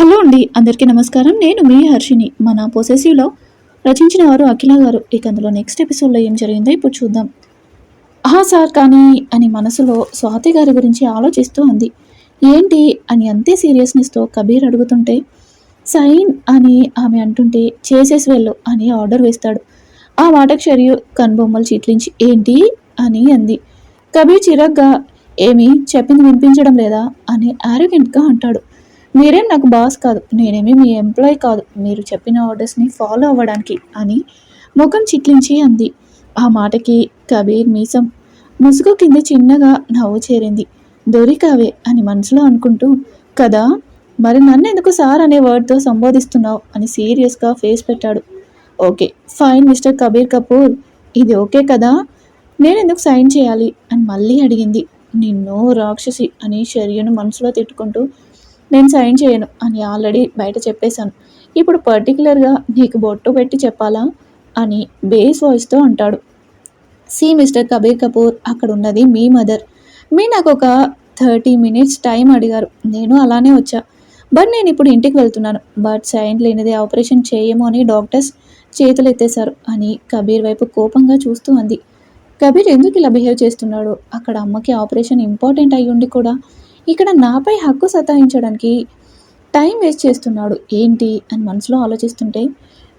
Hello అండి అందరికీ నమస్కారం. నేను మీ హర్షిని మన పొసెసివ్లో రచించిన వారు అఖిల గారు. ఇక అందులో నెక్స్ట్ ఎపిసోడ్లో ఏం జరిగిందో ఇప్పుడు చూద్దాం. ఆహా సార్ కానీ అని మనసులో స్వాతి గారి గురించి ఆలోచిస్తూ అంది. ఏంటి అని అంతే సీరియస్నెస్తో కబీర్ అడుగుతుంటే సైన్ అని ఆమె అంటుంటే చేసేసి వెళ్ళు అని ఆర్డర్ వేస్తాడు. ఆ మాటకు షరియు కనుబొమ్మలు చీట్లించి ఏంటి? అని అంది. కబీర్ చిరగ్గా ఏమి చెప్పింది వినిపించడం లేదా? అని ఆరోగెంట్గా అంటాడు. మీరేం నాకు బాస్ కాదు నేనేమి మీ ఎంప్లాయ్ కాదు మీరు చెప్పిన ఆర్డర్స్ని ఫాలో అవ్వడానికి అని ముఖం చిట్లించి అంది. ఆ మాటకి కబీర్ మీసం ముసుగు కింద చిన్నగా నవ్వు చేరింది. దొరికావే అని మనసులో అనుకుంటూ కదా మరి నన్ను ఎందుకు సార్ అనే వర్డ్తో సంబోధిస్తున్నావు? అని సీరియస్గా ఫేస్ పెట్టాడు. Okay fine mister Kabir Kapoor ఇది ఓకే కదా నేను ఎందుకు సైన్ చేయాలి? అని మళ్ళీ అడిగింది. నిన్ను రాక్షసి అని శర్యను మనసులో తిట్టుకుంటూ నేను సైన్ చేయను అని ఆల్రెడీ బయట చెప్పేశాను. ఇప్పుడు పర్టికులర్గా నీకు బొట్టు పెట్టి చెప్పాలా? అని బేస్ వాయిస్తో అంటాడు. సి మిస్టర్ కబీర్ కపూర్ అక్కడ ఉన్నది మీ మదర్. మీ నాకు ఒక థర్టీ మినిట్స్ టైం అడిగారు. నేను అలానే వచ్చా. బట్ నేను ఇప్పుడు ఇంటికి వెళ్తున్నాను. బట్ సైన్ లేనిదే ఆపరేషన్ చేయము అని డాక్టర్స్ చేతులు ఎత్తేశారు అని కబీర్ వైపు కోపంగా చూస్తూ అంది. కబీర్ ఎందుకు ఇలా బిహేవ్ చేస్తున్నాడు? అక్కడ అమ్మకి ఆపరేషన్ ఇంపార్టెంట్ అయ్యుండి కూడా ఇక్కడ నాపై హక్కు సతాయించడానికి టైం వేస్ట్ చేస్తున్నాడు. ఏంటి? అని మనసులో ఆలోచిస్తుంటే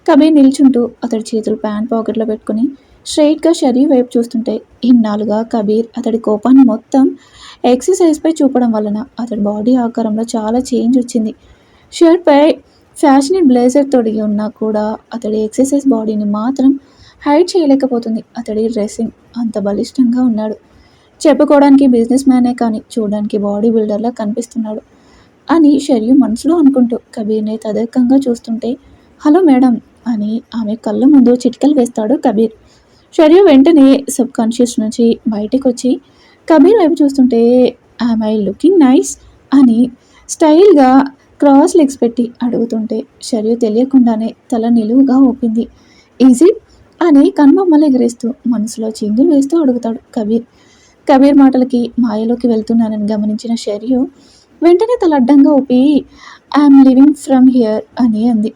కబీర్ నిల్చుంటూ అతడి చేతులు ప్యాంట్ పాకెట్లో పెట్టుకుని స్ట్రైట్గా షరీ వైపు చూస్తుంటే ఇన్నాళ్ళుగా కబీర్ అతడి కోపాన్ని మొత్తం ఎక్సర్సైజ్పై చూపడం వలన అతడి బాడీ ఆకారంలో చాలా చేంజ్ వచ్చింది. షర్ట్పై ఫ్యాషన్ బ్లేజర్ తొడిగి ఉన్నా కూడా అతడి ఎక్సర్సైజ్ బాడీని మాత్రం హైడ్ చేయలేకపోతుంది. అతడి డ్రెస్సింగ్ అంత బలిష్టంగా ఉన్నాడు. చెప్పుకోవడానికి బిజినెస్ మ్యానే కానీ చూడడానికి బాడీ బిల్డర్లా కనిపిస్తున్నాడు అని షర్యు మనసులో అనుకుంటూ కబీర్ని తదేకంగా చూస్తుంటే హలో మేడం అని ఆమె కళ్ళ ముందు చిటికలు వేస్తాడు కబీర్. షర్యు వెంటనే సబ్ కాన్షియస్ నుంచి బయటికి వచ్చి కబీర్ వైపు చూస్తుంటే ఐమ్ ఐ లుకింగ్ నైస్ అని స్టైల్గా క్రాస్ లెగ్స్ పెట్టి అడుగుతుంటే షర్యు తెలియకుండానే తల నిలువుగా ఊపింది. ఈజీ అని కన్బొమ్మలు ఎగిరేస్తూ మనసులో చిందులు వేస్తూ అడుగుతాడు కబీర్. కబీర్ మాటలకి మాయలోకి వెళ్తున్నానని గమనించిన షర్యు వెంటనే తల అడ్డంగా ఊపి ఐఎమ్ లివింగ్ ఫ్రమ్ హియర్ అని అంది.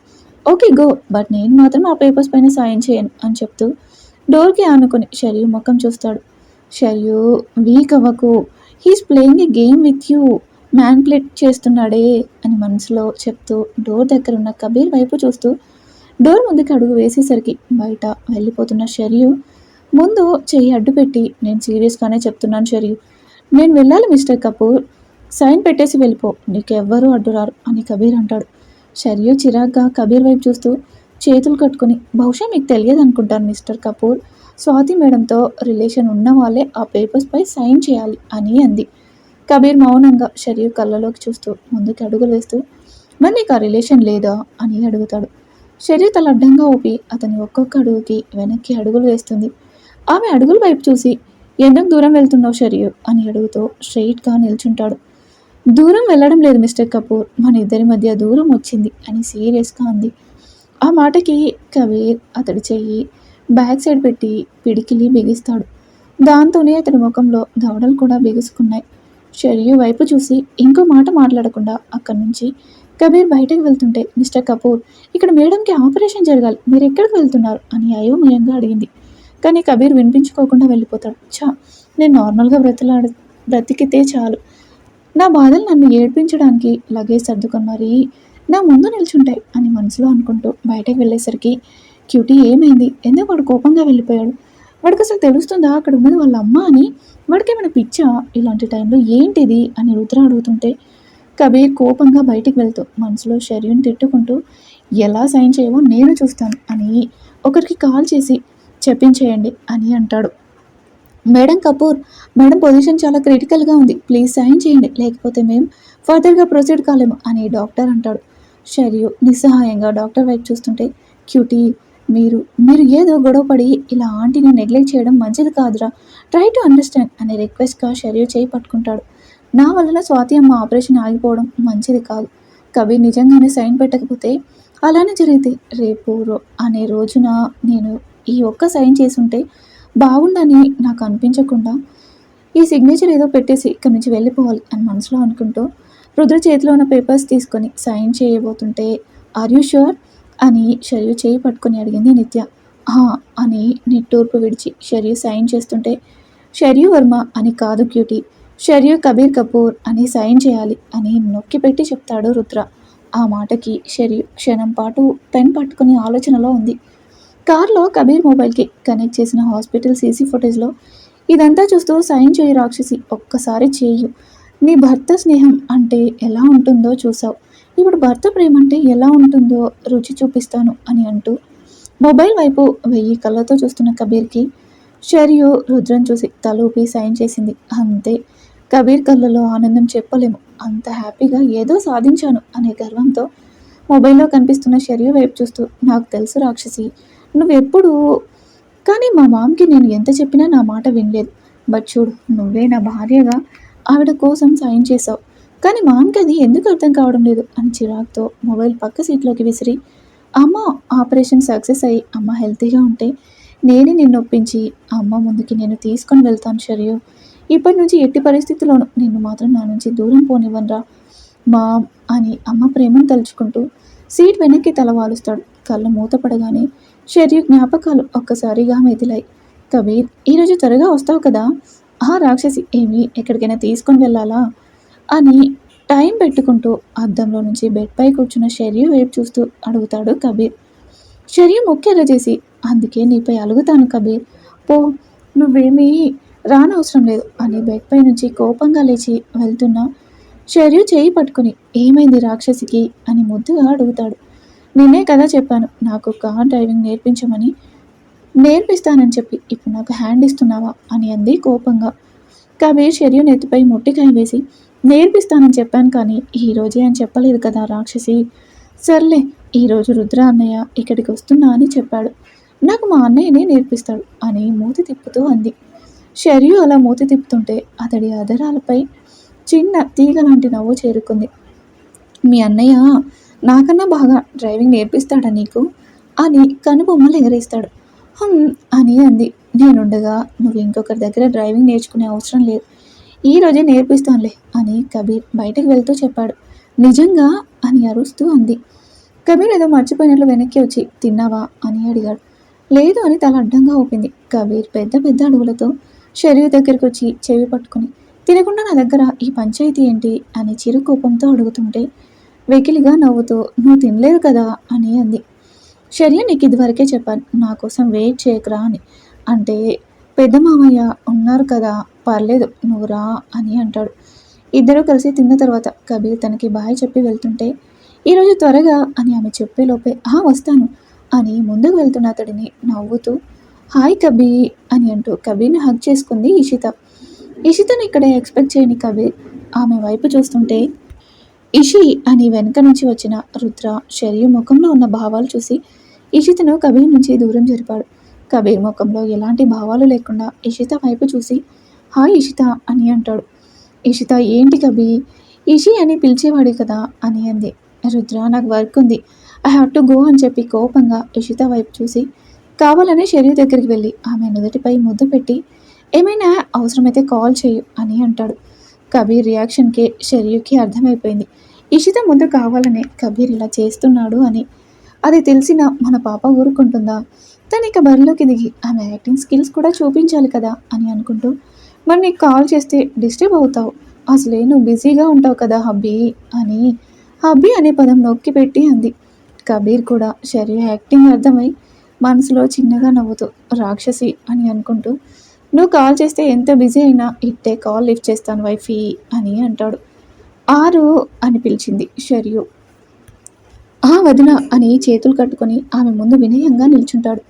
ఓకే గో బట్ నేను మాత్రం ఆ పేపర్స్ పైన సాయం చేయను అని చెప్తూ డోర్కి ఆనుకొని షర్యు ముఖం చూస్తాడు. షర్యు వీక్ అవ్వకు. He's playing a game with you man plate చేస్తున్నాడే అని మనసులో చెప్తూ డోర్ దగ్గర ఉన్న కబీర్ వైపు చూస్తూ డోర్ ముందుకు అడుగు వేసేసరికి బయట వెళ్ళిపోతున్న షర్యు ముందు చెయ్యి అడ్డు పెట్టి నేను సీరియస్గానే చెప్తున్నాను షరియు నేను వెళ్ళాలి మిస్టర్ కపూర్. సైన్ పెట్టేసి వెళ్ళిపో. నీకెవ్వరూ అడ్డురారు అని కబీర్ అంటాడు. షరియు చిరాగ్గా కబీర్ వైపు చూస్తూ చేతులు కట్టుకుని బహుశా మీకు తెలియదు అనుకుంటాను మిస్టర్ కపూర్. స్వాతి మేడంతో రిలేషన్ ఉన్న వాళ్ళే ఆ పేపర్స్పై సైన్ చేయాలి అని అంది. కబీర్ మౌనంగా షరియు కళ్ళలోకి చూస్తూ ముందుకు అడుగులు వేస్తూ మరి నీకు ఆ రిలేషన్ లేదా? అని అడుగుతాడు. షరియు తల అడ్డంగా ఊపి అతని ఒక్కొక్క అడుగుకి వెనక్కి అడుగులు వేస్తుంది. ఆమె అడుగుల వైపు చూసి ఎందుకు దూరం వెళ్తున్నావు షరియు అని అడుగుతూ స్ట్రెయిట్గా నిల్చుంటాడు. దూరం వెళ్ళడం లేదు మిస్టర్ కపూర్. మన ఇద్దరి మధ్య దూరం వచ్చింది అని సీరియస్గా అంది. ఆ మాటకి కబీర్ అతడి చెయ్యి బ్యాక్ సైడ్ పెట్టి పిడికిలి బిగిస్తాడు. దాంతోనే అతడి ముఖంలో దవడలు కూడా బిగుసుకున్నాయి. షరియు వైపు చూసి ఇంకో మాట మాట్లాడకుండా అక్కడి నుంచి కబీర్ బయటకు వెళ్తుంటే మిస్టర్ కపూర్ ఇక్కడ మేడంకి ఆపరేషన్ జరగాలి. మీరు ఎక్కడికి వెళ్తున్నారు? అని అయోమయంగా అడిగింది. కానీ కబీర్ వినిపించుకోకుండా వెళ్ళిపోతాడు. చా నేను నార్మల్గా బ్రతలాడు బ్రతికితే చాలు. నా బాధలు నన్ను ఏడ్పించడానికి లగేజ్ సర్దుకొని మరీ నా ముందు నిల్చుంటాయి అని మనసులో అనుకుంటూ బయటకు వెళ్ళేసరికి క్యూటీ ఏమైంది? ఎందుకు వాడు కోపంగా వెళ్ళిపోయాడు? వాడికి అసలు తెలుస్తుందా అక్కడ ఉన్నది వాళ్ళ అమ్మ అని? వాడికి ఏమైనా పిచ్చా? ఇలాంటి టైంలో ఏంటిది అని రుద్ర అడుగుతుంటే కబీర్ కోపంగా బయటికి వెళ్తూ మనసులో షర్యూని తిట్టుకుంటూ ఎలా సైన్ చేయవో నేను చూస్తాను అని ఒకరికి కాల్ చేసి చెప్పించేయండి అని అంటాడు. మేడం కపూర్ మేడం పొజిషన్ చాలా క్రిటికల్గా ఉంది. ప్లీజ్ సైన్ చేయండి. లేకపోతే మేము ఫర్దర్గా ప్రొసీడ్ కాలేము అని డాక్టర్ అంటాడు. షర్యు నిస్సహాయంగా డాక్టర్ వైపు చూస్తుంటే క్యూటీ మీరు మీరు ఏదో గొడవపడి ఇలా ఆంటీని నెగ్లెక్ట్ చేయడం మంచిది కాదురా. ట్రై టు అండర్స్టాండ్ అనే రిక్వెస్ట్గా షర్యు చేయి పట్టుకుంటాడు. నా వలన స్వాతి అమ్మ ఆపరేషన్ ఆగిపోవడం మంచిది కాదు. కబీర్ నిజంగానే సైన్ పెట్టకపోతే అలానే జరిగితే రేపు రో అనే రోజున నేను ఈ ఒక్క సైన్ చేసుంటే బాగుండని నాకు అనిపించకుండా ఈ సిగ్నేచర్ ఏదో పెట్టేసి ఇక్కడి నుంచి వెళ్ళిపోవాలి అని మనసులో అనుకుంటూ రుద్ర చేతిలో ఉన్న పేపర్స్ తీసుకొని సైన్ చేయబోతుంటే ఆర్ యూ షూర్ అని షర్యు చేయి పట్టుకొని అడిగింది నిత్య. అని నిట్టూర్పు విడిచి షర్యు సైన్ చేస్తుంటే షర్యు వర్మ అని కాదు క్యూటీ షర్యు కబీర్ కపూర్ అని సైన్ చేయాలి అని నొక్కి పెట్టి చెప్తాడు రుద్ర. ఆ మాటకి షర్యు క్షణం పాటు పెన్ పట్టుకుని ఆలోచనలో ఉంది. కార్లో కబీర్ మొబైల్కి కనెక్ట్ చేసిన హాస్పిటల్ సీసీ ఫుటేజ్లో ఇదంతా చూస్తూ సైన్ చేయి రాక్షసి ఒక్కసారి చేయు. నీ భర్త స్నేహం అంటే ఎలా ఉంటుందో చూసావు ఇప్పుడు భర్త ప్రేమ అంటే ఎలా ఉంటుందో రుచి చూపిస్తాను అని అంటూ మొబైల్ వైపు వెయ్యి కళ్ళతో చూస్తున్న కబీర్కి షర్యు రుద్రం చూసి తలూపి సైన్ చేసింది. అంతే కబీర్ కళ్ళలో ఆనందం చెప్పలేము. అంత హ్యాపీగా ఏదో సాధించాను అనే గర్వంతో మొబైల్లో కనిపిస్తున్న షర్యు వైపు చూస్తూ నాకు తెలుసు రాక్షసి నువ్వెప్పుడు? కానీ మా మామ్కి నేను ఎంత చెప్పినా నా మాట వినలేదు. బట్ చూడు నువ్వే నా భార్యగా ఆవిడ కోసం సైన్ చేసావు కానీ మామ్కి అది ఎందుకు అర్థం కావడం లేదు? అని చిరాకుతో మొబైల్ పక్క సీట్లోకి విసిరి అమ్మ ఆపరేషన్ సక్సెస్ అయ్యి అమ్మ హెల్తీగా ఉంటే నేనే నిన్ను ఒప్పించి అమ్మ ముందుకి నేను తీసుకొని వెళ్తాను షరియు. ఇప్పటి నుంచి ఎట్టి పరిస్థితుల్లోనూ నిన్ను మాత్రం నా నుంచి దూరం పోనివ్వనరా మా అని అమ్మ ప్రేమను తలుచుకుంటూ సీట్ వెనక్కి తల వాలుస్తాడు కళ్ళు మూతపడగానే షర్యు జ్ఞాపకాలు ఒక్కసారిగా మెదిలాయి. కబీర్ ఈరోజు త్వరగా వస్తావు కదా? ఆ రాక్షసి ఏమి ఎక్కడికైనా తీసుకొని వెళ్ళాలా? అని టైం పెట్టుకుంటూ అద్దంలో నుంచి బెడ్పై కూర్చున్న షర్యు వైపు చూస్తూ అడుగుతాడు కబీర్. షర్యు ముఖ్యత చేసి అందుకే నీపై అలుగుతాను కబీర్. పో నువ్వేమీ రానవసరం లేదు అని బెడ్పై నుంచి కోపంగా లేచి వెళ్తున్నా షర్యు చేయి పట్టుకుని ఏమైంది రాక్షసికి? అని ముద్దుగా అడుగుతాడు. నేనే కదా చెప్పాను నాకు కార్ డ్రైవింగ్ నేర్పించమని. నేర్పిస్తానని చెప్పి ఇప్పుడు నాకు హ్యాండ్ ఇస్తున్నావా? అని అంది కోపంగా. కబీర్ షర్యు నెత్తిపై ముట్టికాయ వేసి నేర్పిస్తానని చెప్పాను కానీ ఈ రోజే అని చెప్పలేదు కదా రాక్షసి. సర్లే ఈరోజు రుద్ర అన్నయ్య ఇక్కడికి వస్తున్నా అని చెప్పాడు. నాకు మా అన్నయ్యనే నేర్పిస్తాడు అని మూతి తిప్పుతూ అంది. షర్యు అలా మూతి తిప్పుతుంటే అతడి అదరాలపై చిన్న తీగ లాంటి నవ్వు చేరుకుంది. మీ అన్నయ్య నాకన్నా బాగా డ్రైవింగ్ నేర్పిస్తాడా నీకు? అని కనుబొమ్మలు ఎగరేస్తాడు. అని అంది. నేనుండగా నువ్వు ఇంకొకరి దగ్గర డ్రైవింగ్ నేర్చుకునే అవసరం లేదు. ఈ రోజే నేర్పిస్తానులే అని కబీర్ బయటకు వెళ్తూ చెప్పాడు. నిజంగా? అని అరుస్తూ అంది. కబీర్ ఏదో మర్చిపోయినట్లు వెనక్కి వచ్చి తిన్నావా? అని అడిగాడు. లేదు అని తల అడ్డంగా ఊపింది. కబీర్ పెద్ద పెద్ద అడుగులతో షరీర్ దగ్గరికి వచ్చి చెవి పట్టుకుని తినకుండా నా దగ్గర ఈ పంచాయతీ ఏంటి? అని చిరు కోపంతో అడుగుతుంటే వెకిలిగా నవ్వుతూ నువ్వు తినలేదు కదా? అని అంది. శర్య నీకు ఇదివరకే చెప్పాను. నా కోసం వెయిట్ చేయకురా అని. అంటే పెద్ద మామయ్య ఉన్నారు కదా పర్లేదు నువ్వు రా అని అంటాడు. ఇద్దరూ కలిసి తిన్న తర్వాత కబీర్ తనకి బాయ్ చెప్పి వెళ్తుంటే ఈరోజు త్వరగా అని ఆమె చెప్పేలోపే ఆ వస్తాను అని ముందుకు వెళ్తున్న అతడిని నవ్వుతూ హాయ్ కబీ అని అంటూ కబీర్ని హగ్ చేసుకుంది ఇషిత. ఇషితను ఇక్కడే ఎక్స్పెక్ట్ చేయని కబీర్ ఆమె వైపు చూస్తుంటే ఇషి అని వెనక నుంచి వచ్చిన రుద్ర శరీర ముఖంలో ఉన్న భావాలు చూసి ఇషితను కబీర్ నుంచి దూరం జరిపాడు. కబీర్ ముఖంలో ఎలాంటి భావాలు లేకుండా ఇషిత వైపు చూసి హాయ్ ఇషిత అని అంటాడు. ఇషిత ఏంటి కబీ ఇషి అని పిలిచేవాడు కదా అని అంది. రుద్ర నాకు వర్క్ ఉంది. ఐ హ్యావ్ టు గో అని చెప్పి కోపంగా ఇషిత వైపు చూసి కావాలనే శరీర దగ్గరికి వెళ్ళి ఆమె నుదుటిపై ముద్దు పెట్టి ఏమైనా అవసరమైతే కాల్ చేయు అని అంటాడు. కబీర్ రియాక్షన్కి షర్యుకి అర్థమైపోయింది. ఇషిత ముందు కావాలనే కబీర్ ఇలా చేస్తున్నాడు అని. అది తెలిసిన మన పాప ఊరుకుంటుందా? తను ఇక బరిలోకి దిగి ఆమె యాక్టింగ్ స్కిల్స్ కూడా చూపించాలి కదా అని అనుకుంటూ మరి నీకు కాల్ చేస్తే డిస్టర్బ్ అవుతావు. అసలే నువ్వు బిజీగా ఉంటావు కదా హబ్బీ అని. హబ్బీ అనే పదం నొక్కి పెట్టి అంది. కబీర్ కూడా శరీర యాక్టింగ్ అర్థమై మనసులో చిన్నగా నవ్వుతూ రాక్షసి అని అనుకుంటూ నువ్వు కాల్ చేస్తే ఎంత బిజీ అయినా ఇట్టే కాల్ లిఫ్ట్ చేస్తాను వైఫీ అని అంటాడు. ఆరు అని పిలిచింది షర్యు. ఆ వదిన అని చేతులు కట్టుకొని ఆమె ముందు వినయంగా నిల్చుంటాడు.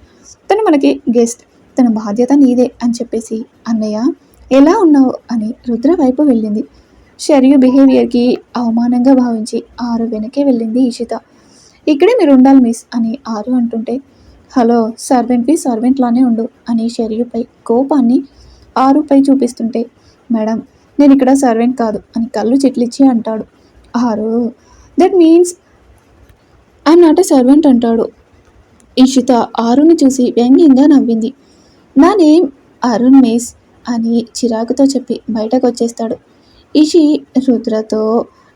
తను మనకి గెస్ట్ తన బాధ్యత నీదే అని చెప్పేసి అన్నయ్య ఎలా ఉన్నావు? అని రుద్ర వైపు వెళ్ళింది. షర్యు బిహేవియర్కి అవమానంగా భావించి ఆరు వెనకే వెళ్ళింది ఇషిత. ఇక్కడే మీరు ఉండాలి మిస్ అని ఆరు అంటుంటే హలో సర్వెంట్వి సర్వెంట్ లానే ఉండు అని షర్యుపై కోపాన్ని ఆరుపై చూపిస్తుంటే మేడం నేను ఇక్కడ సర్వెంట్ కాదు అని కళ్ళు చిట్లిచ్చి అంటాడు. Aru that means I'm not a servant అంటాడు. ఇషిత ఆరుని చూసి వ్యంగ్యంగా నవ్వింది. నా నేమ్ అరుణ్ మేస్ అని చిరాకుతో చెప్పి బయటకు వచ్చేస్తాడు ఇషి రుద్రతో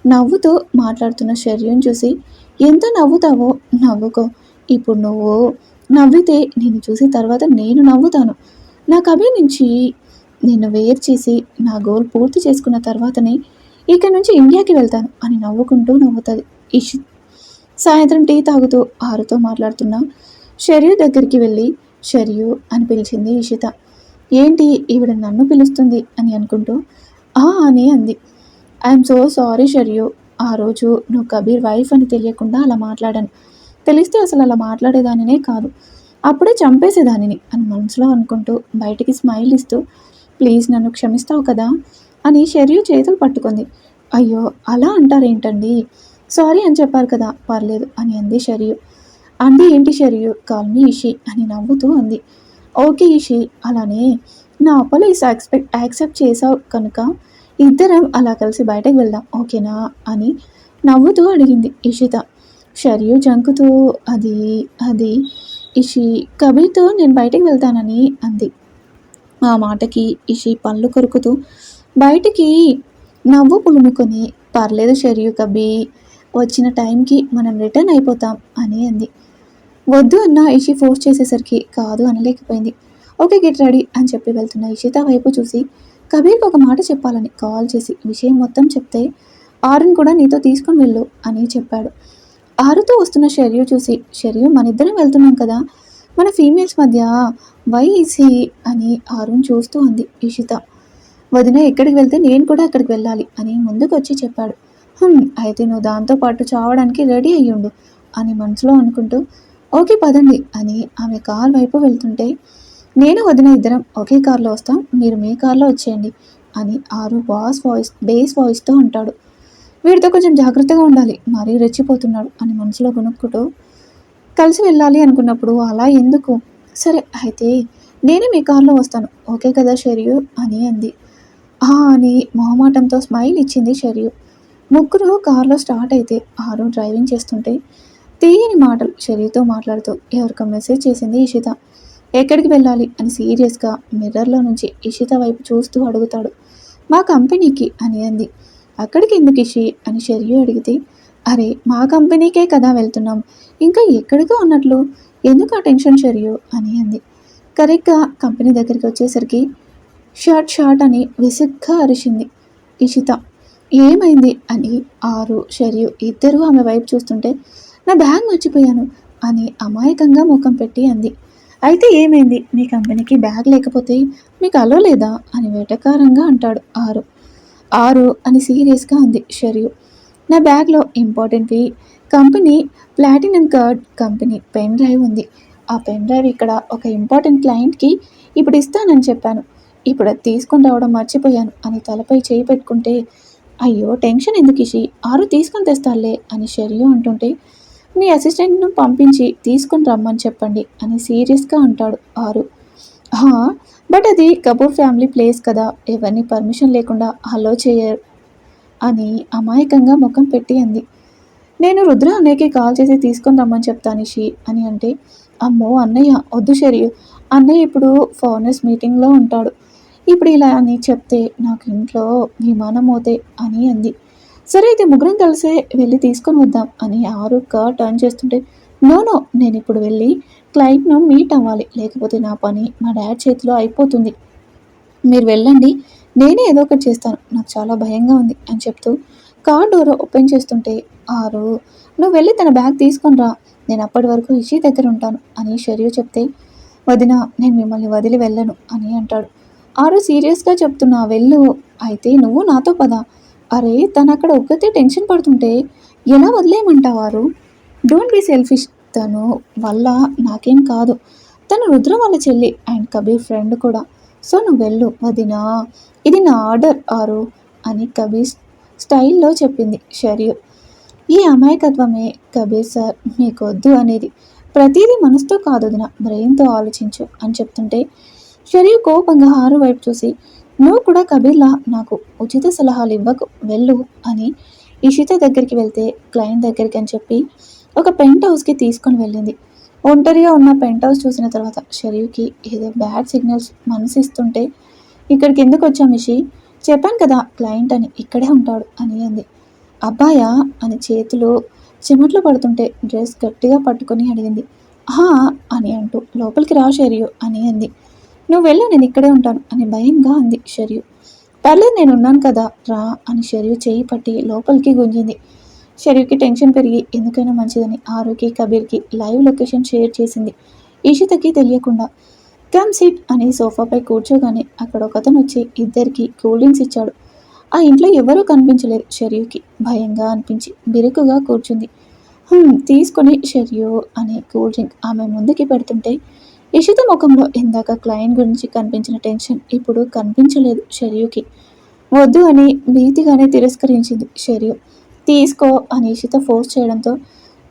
నవ్వుతూ మాట్లాడుతున్న శరీరం చూసి ఎంత నవ్వుతావో నవ్వుకో. ఇప్పుడు నువ్వు నవ్వితే నేను చూసి తర్వాత నేను నవ్వుతాను. నాకు అభి నుంచి నిన్ను వేరు చేసి నా గోల్ పూర్తి చేసుకున్న తర్వాతనే ఇక్కడ నుంచి ఇండియాకి వెళ్తాను అని నవ్వుకుంటూ నవ్వుతుంది ఇషిత్ సాయంత్రం టీ తాగుతూ ఆరుతో మాట్లాడుతున్న షరియు దగ్గరికి వెళ్ళి షరియు అని పిలిచింది ఇషిత. ఏంటి ఈవిడ నన్ను పిలుస్తుంది అని అనుకుంటూ ఆ అని అంది. ఐఎమ్ సో సారీ షరియు ఆ రోజు నువ్వు కబీర్ వైఫ్ అని తెలియకుండా అలా మాట్లాడాను. తెలిస్తే అసలు అలా మాట్లాడేదానినే కాదు. అప్పుడే చంపేసేదానిని అని మనసులో అనుకుంటూ బయటికి స్మైల్ ఇస్తూ ప్లీజ్ నన్ను క్షమిస్తావు కదా అని షెరియు చేతులు పట్టుకుంది. అయ్యో అలా అంటారేంటండి? సారీ అని చెప్పారు కదా పర్లేదు అని అంది షరియు. అంది ఏంటి షరియు? కాల్ మీ ఇషి అని నవ్వుతూ అంది. ఓకే ఇషి అలానే నా అపోలో ఎక్స్పెక్ట్ యాక్సెప్ట్ చేసావు కనుక ఇద్దరం అలా కలిసి బయటకు వెళ్దాం ఓకేనా? అని నవ్వుతూ అడిగింది ఇషిత. షరియు జంకుతూ అది అది ఇషి కబీర్తో నేను బయటకు వెళ్తానని అంది. ఆ మాటకి ఇషి పళ్ళు కొరుకుతూ బయటికి నవ్వు పులుముకొని పర్లేదు షరియు కబీ వచ్చిన టైంకి మనం రిటర్న్ అయిపోతాం అని అంది. వద్దు అన్న ఇషి ఫోర్స్ చేసేసరికి కాదు అనలేకపోయింది. ఓకే గెట్ రెడీ అని చెప్పి వెళ్తున్న ఇషిత వైపు చూసి కబీర్కి ఒక మాట చెప్పాలని కాల్ చేసి విషయం మొత్తం చెప్తే ఆరుని కూడా నీతో తీసుకొని వెళ్ళు అని చెప్పాడు. ఆరుతో వస్తున్న షెరియు చూసి షెరియు మన ఇద్దరం వెళ్తున్నాం కదా మన ఫీమేల్స్ మధ్య వైఈసీ అని ఆరుని చూస్తూ అంది. ఇషిత వదిన ఎక్కడికి వెళ్తే నేను కూడా అక్కడికి వెళ్ళాలి అని ముందుకు వచ్చి చెప్పాడు అయితే నువ్వు దాంతో పాటు చావడానికి రెడీ అయ్యుండు అని మనసులో అనుకుంటూ ఓకే పదండి అని ఆమె కార్ వైపు వెళ్తుంటే నేను వదిన ఇద్దరం ఒకే కార్లో వస్తాం మీరు మీ కార్లో వచ్చేయండి అని ఆరు బాస్ వాయిస్ బేస్ వాయిస్తో అంటాడు. వీడితో కొంచెం జాగ్రత్తగా ఉండాలి మరీ రెచ్చిపోతున్నాడు అని మనసులో కొనుక్కుంటూ కలిసి వెళ్ళాలి అనుకున్నప్పుడు అలా ఎందుకు? సరే అయితే నేనే మీ కారులో వస్తాను. ఓకే కదా షెరియు? అని అంది. ఆ అని మొహమాటంతో స్మైల్ ఇచ్చింది షెరియు. ముగ్గురు కారులో స్టార్ట్ అయితే ఆరు డ్రైవింగ్ చేస్తుంటే తీయని మాటలు షెరియుతో మాట్లాడుతూ ఎవరికో మెసేజ్ చేసింది ఇషిత. ఎక్కడికి వెళ్ళాలి? అని సీరియస్గా మిర్రర్లో నుంచి ఇషిత వైపు చూస్తూ అడుగుతాడు. మా కంపెనీకి అని అంది. అక్కడికి ఎందుకు ఇషి? అని షెరియు అడిగితే అరే మా కంపెనీకే కదా వెళ్తున్నాం. ఇంకా ఎక్కడికో అన్నట్లు. ఎందుకు ఆ టెన్షన్ షెరియు అని అంది. కరెక్ట్గా కంపెనీ దగ్గరికి వచ్చేసరికి షార్ట్ షార్ట్ అని విసుగ్గా అరిచింది ఇషిత. ఏమైంది అని ఆరు షర్యు ఇద్దరూ ఆమె వైపు చూస్తుంటే నా బ్యాగ్ మర్చిపోయాను అని అమాయకంగా ముఖం పెట్టి అంది. అయితే ఏమైంది? మీ కంపెనీకి బ్యాగ్ లేకపోతే మీకు అలో లేదా అని వేటకారంగా అంటాడు ఆరు. ఆరు అని సీరియస్గా అంది షర్యు. నా బ్యాగ్లో ఇంపార్టెంట్వి company platinum card company pen drive ఉంది. ఆ పెన్ డ్రైవ్ ఇక్కడ ఒక ఇంపార్టెంట్ క్లయింట్కి ఇప్పుడు ఇస్తానని చెప్పాను. ఇప్పుడు అది తీసుకొని రావడం మర్చిపోయాను. అని తలపై చేయి పెట్టుకుంటే అయ్యో టెన్షన్ ఎందుకు ఇషి? ఆరు తీసుకొని తెస్తాలే అని షరియు అంటుంటే మీ అసిస్టెంట్ను పంపించి తీసుకుని రమ్మని చెప్పండి అని సీరియస్గా అంటాడు ఆరు. బట్ అది కపూర్ ఫ్యామిలీ ప్లేస్ కదా ఎవరిని పర్మిషన్ లేకుండా హలో చేయరు అని అమాయకంగా ముఖం పెట్టి అంది. నేను రుద్ర అన్నయ్యకి కాల్ చేసి తీసుకొని రమ్మని చెప్తాను షీ అని అంటే అమ్మో అన్నయ్య వద్దు షరియు అన్నయ్య ఇప్పుడు ఫారినర్స్ మీటింగ్లో ఉంటాడు. ఇప్పుడు ఇలా అని చెప్తే నాకు ఇంట్లో విమానం అవుతే అని అంది. సరే అయితే ముగ్గురం కలిసే వెళ్ళి తీసుకొని వద్దాం అని ఆరుగ్గా టర్న్ చేస్తుంటే నో నో నేను ఇప్పుడు వెళ్ళి క్లయింట్ను మీట్ అవ్వాలి. లేకపోతే నా పని మా డాడ్ చేతిలో అయిపోతుంది. మీరు వెళ్ళండి. నేనే ఏదో ఒకటి చేస్తాను. నాకు చాలా భయంగా ఉంది అని చెప్తూ కార్ డోర్ ఓపెన్ చేస్తుంటే ఆరు నువ్వు వెళ్ళి తన బ్యాగ్ తీసుకొని రా. నేను అప్పటి వరకు ఇషి దగ్గర ఉంటాను అని షరియు చెప్తే వదిన నేను మిమ్మల్ని వదిలి వెళ్ళను అని అంటాడు. ఆరు సీరియస్గా చెప్తున్నా వెళ్ళు అయితే నువ్వు నాతో పదా. అరే తను అక్కడ ఒక్కతే టెన్షన్ పడుతుంటే ఎలా వదిలేయమంటావారు డోంట్ బీ సెల్ఫిష్. తను వల్ల నాకేం కాదు. తను రుద్ర వాళ్ళ చెల్లి అండ్ కబీర్ ఫ్రెండ్ కూడా. సో నువ్వు వెళ్ళు వదినా. ఇది నా ఆర్డర్ ఆరు అని కబీర్ స్టైల్లో చెప్పింది షరియు ఈ అమాయకత్వమే కబీర్ సార్ మీకు వద్దు అనేది. ప్రతిదీ మనసుతో కాదు వదిన బ్రెయిన్తో ఆలోచించు అని చెప్తుంటే షరియు కోపంగా హారు వైపు చూసి నువ్వు కూడా కబీర్లా నాకు ఉచిత సలహాలు ఇవ్వకు వెళ్ళు అని ఇషిత దగ్గరికి వెళ్తే క్లయింట్ దగ్గరికి అని చెప్పి ఒక పెంట్ హౌస్కి తీసుకొని వెళ్ళింది. ఒంటరిగా ఉన్న పెంట్ హౌస్ చూసిన తర్వాత షరీఫ్కి ఏదో బ్యాడ్ సిగ్నల్స్ మనసిస్తుంటే ఇక్కడికి ఎందుకు వచ్చాం ఇషి? చెప్పాను కదా క్లయింట్ అని ఇక్కడే ఉంటాడు అని అంది. అబ్బాయా అని చేతిలో చెమట్లు పడుతుంటే డ్రెస్ గట్టిగా పట్టుకొని అడిగింది. హా అని అంటూ లోపలికి రా షెరియు అని అంది. నువ్వు వెళ్ళు నేను ఇక్కడే ఉంటాను అని భయంగా అంది షెరియు. పర్లేదు నేను ఉన్నాను కదా రా అని షెరియు చేయి పట్టి లోపలికి గుంజింది. షెరియుకి టెన్షన్ పెరిగి ఎందుకైనా మంచిదని ఆరుకి కబీర్కి లైవ్ లొకేషన్ షేర్ చేసింది. ఈషితకి తెలియకుండా కమ్ సిట్ అని సోఫాపై కూర్చోగానే అక్కడ ఒకతను వచ్చి ఇద్దరికి కూల్ డ్రింక్స్ ఇచ్చాడు. ఆ ఇంట్లో ఎవరూ కనిపించలేదు షర్యూకి. భయంగా అనిపించి బిరుకుగా కూర్చుంది. తీసుకొని షర్యూ అనే కూల్ డ్రింక్ ఆమె ముందుకి పెడుతుంటే ఇషిత ముఖంలో ఇందాక క్లయింట్ గురించి కనిపించిన టెన్షన్ ఇప్పుడు కనిపించలేదు షర్యూకి. వద్దు అని భీతిగానే తిరస్కరించింది షర్యూ. తీసుకో అని ఇషిత ఫోర్స్ చేయడంతో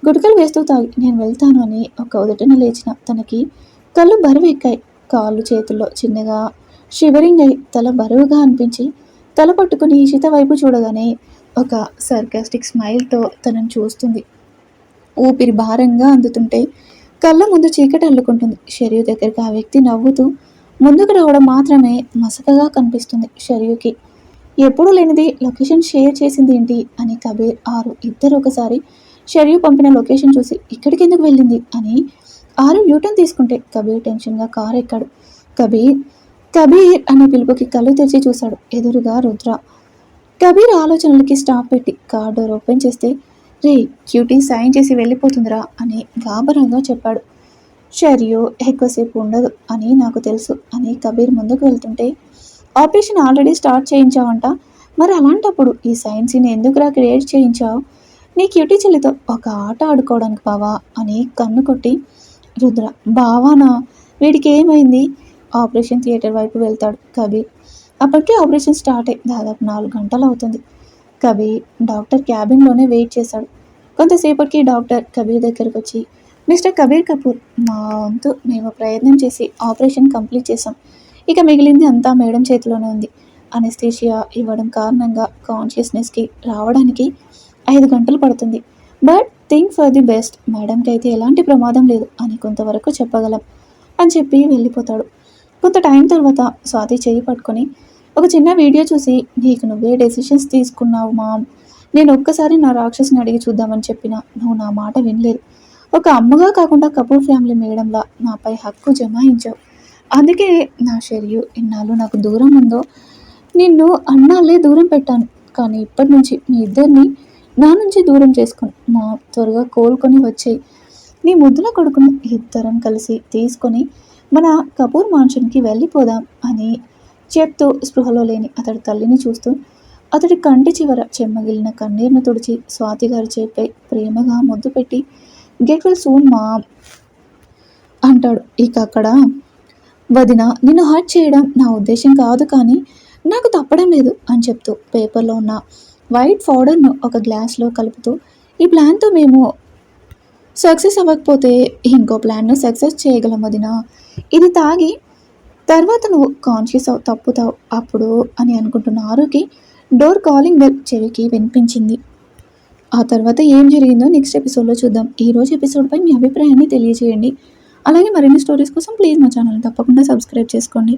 గుడికలు వేస్తూ తాగి నేను వెళ్తాను అని ఒక ఉదటన లేచిన తనకి కళ్ళు బరువెక్కాయి కాళ్ళు చేతుల్లో చిన్నగా షివరింగ్ అయి తల బరువుగా అనిపించి తల పట్టుకుని ఈషిత వైపు చూడగానే ఒక సర్కాస్టిక్ స్మైల్తో తనను చూస్తుంది. ఊపిరి భారంగా అందుతుంటే కళ్ళ ముందు చీకటి అల్లుకుంటుంది. షరియు దగ్గరికి ఆ వ్యక్తి నవ్వుతూ ముందుకు రావడం మాత్రమే మసకగా కనిపిస్తుంది షరియుకి ఎప్పుడూ లేనిది లొకేషన్ షేర్ చేసింది ఏంటి అని కబీర్ ఆరు ఇద్దరు ఒకసారి షరియు పంపిన లొకేషన్ చూసి ఇక్కడికి ఎందుకు వెళ్ళింది అని ఆరు యూటర్న్ తీసుకుంటే కబీర్ టెన్షన్గా కారు ఎక్కాడు. కబీర్ కబీర్ అనే పిలుపుకి కళ్ళు తెరిచి చూశాడు. ఎదురుగా రుద్ర. కబీర్ ఆలోచనలకి స్టాప్ పెట్టి కార్ డోర్ ఓపెన్ చేస్తే రే క్యూటీ సైన్ చేసి వెళ్ళిపోతుందిరా అని గాబరంగా చెప్పాడు. షర్యూ ఎక్కువసేపు ఉండదు అని నాకు తెలుసు అని కబీర్ ముందుకు వెళ్తుంటే ఆపరేషన్ ఆల్రెడీ స్టార్ట్ చేయించావంట. మరి అలాంటప్పుడు ఈ సైన్స్ని ఎందుకురా క్రియేట్ చేయించావు? నీ క్యూటీ చెల్లితో ఒక ఆట ఆడుకోవడానికి బావా అని కన్ను కొట్టి రుద్ర. బావానా వీడికి ఏమైంది? ఆపరేషన్ థియేటర్ వైపు వెళ్తాడు కబీర్. అప్పటికే ఆపరేషన్ స్టార్ట్ అయ్యి దాదాపు నాలుగు గంటలు అవుతుంది. కబీర్ డాక్టర్ క్యాబిన్లోనే వెయిట్ చేశాడు. కొంతసేపటికి డాక్టర్ కబీర్ దగ్గరకు వచ్చి మిస్టర్ కబీర్ కపూర్ మా వంతు మేము ప్రయత్నం చేసి ఆపరేషన్ కంప్లీట్ చేసాం ఇక మిగిలింది అంతా మేడం చేతిలోనే ఉంది. అనెస్థేషియా ఇవ్వడం కారణంగా కాన్షియస్నెస్కి రావడానికి ఐదు గంటలు పడుతుంది. But think for the best. మేడంకి అయితే ఎలాంటి ప్రమాదం లేదు అని కొంతవరకు చెప్పగలం అని చెప్పి వెళ్ళిపోతాడు. కొంత టైం తర్వాత స్వాతి చేయి పట్టుకొని ఒక చిన్న వీడియో చూసి నీకు నువ్వే డెసిషన్స్ తీసుకున్నావు మామ్. నేను ఒక్కసారి నా రాక్షసుని అడిగి చూద్దామని చెప్పిన నువ్వు నా మాట వినలేదు. ఒక అమ్మగా కాకుండా కపూర్ ఫ్యామిలీ మేడంలా నాపై హక్కు జమాయించావు. అందుకే నా షెరియు ఇన్నాళ్ళు నాకు దూరం ఉందో నిన్ను అన్నాళ్ళే దూరం పెట్టాను. కానీ ఇప్పటి నుంచి మీ ఇద్దరిని నా నుంచి దూరం చేసుకుని మా త్వరగా కోలుకొని వచ్చేయి. నీ ముద్దుల కొడుకును ఇద్దరం కలిసి తీసుకొని మన కపూర్ మాన్షన్కి వెళ్ళిపోదాం అని చెప్తూ స్పృహలో లేని అతడి తల్లిని చూస్తూ అతడి కంటి చివర చెమ్మగిలిన కన్నీరును తుడిచి స్వాతి గారి చేపై ప్రేమగా ముద్దు పెట్టి గెట్ విల్ సూన్ మా అంటాడు. ఇక అక్కడ వదిన నిన్ను హర్ట్ చేయడం నా ఉద్దేశం కాదు కానీ నాకు తప్పడం లేదు అని చెప్తూ పేపర్లో ఉన్న వైట్ పౌడర్ను ఒక గ్లాస్లో కలుపుతూ ఈ ప్లాన్తో మేము సక్సెస్ అవ్వకపోతే ఇంకో ప్లాన్ను సక్సెస్ చేయగలం వదినా. ఇది తాగి తర్వాత నువ్వు కాన్షియస్ అవు తప్పుతావు అప్పుడు అని అనుకుంటున్న ఆరుకి డోర్ కాలింగ్ బెల్ చెవికి వినిపించింది. ఆ తర్వాత ఏం జరిగిందో నెక్స్ట్ ఎపిసోడ్లో చూద్దాం. ఈ రోజు ఎపిసోడ్పై మీ అభిప్రాయాన్ని తెలియజేయండి. అలాగే మరిన్ని స్టోరీస్ కోసం ప్లీజ్ మా ఛానల్ తప్పకుండా సబ్స్క్రైబ్ చేసుకోండి.